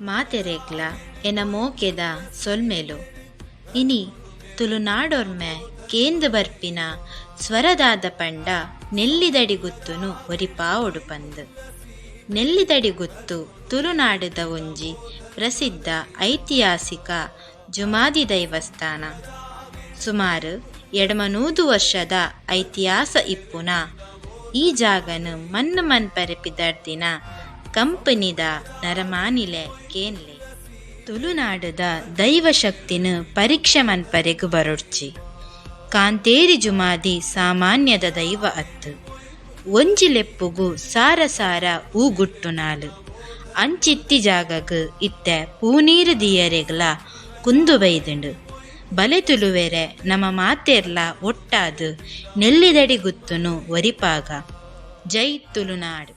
ಮಾತೆರೆಗ್ಲ ಎನ ಮೋಕೆದ ಸೊಲ್ಮೇಲು. ಇನಿ ತುಳುನಾಡೊರ್ಮೆ ಕೇಂದ ಬರ್ಪಿನ ಸ್ವರದಾದ ಪಂಡ ನೆಲ್ಲಿದಡಿ ಗುತ್ತುನು ಒರಿಪಾ ಒಡುಪಂದ್ ನೆಲ್ಲಿದಡಿ ಗುತ್ತು ತುಳುನಾಡದ ಒಂಜಿ ಪ್ರಸಿದ್ಧ ಐತಿಹಾಸಿಕ ಜುಮಾದಿ ದೈವಸ್ಥಾನ. ಸುಮಾರು ಎಡಮನೂದು ವರ್ಷದ ಐತಿಹಾಸ ಇಪ್ಪುನ ಈ ಜಾಗನು ಮನ್ ಮನ್ಪರೆಪಿದರ್ದಿನ ಕಂಪನಿದ ನರಮಾನಿಲೆ ಕೇನ್ಲೆ. ತುಳುನಾಡದ ದೈವಶಕ್ತಿನ ಪರೀಕ್ಷೆ ಮನ್ಪರೆಗು ಬರೊಡ್ಚಿ. ಕಾಂತೇರಿ ಜುಮಾದಿ ಸಾಮಾನ್ಯದ ದೈವ ಅತ್ತು. ಒಂಜಿ ಲೆಪ್ಪುಗು ಸಾರ ಸಾರ ಊಗುಟ್ಟುನಾಲು ಅಂಚಿತ್ತಿ ಜಾಗಗ್ ಇತ್ತೆ ಪೂನೀರು ದಿಯರೆಗ್ಲ ಕುಂದು ಬೈದುಂಡು ಬಲೆ ತುಳುವೆರೆ ನಮ್ಮ ಮಾತೆರ್ಲ ಒಟ್ಟಾದು ನೆಲ್ಲಿದಡಿ ಗುತ್ತುನು ಒರಿಪಾಗ ಜೈ ತುಳುನಾಡು.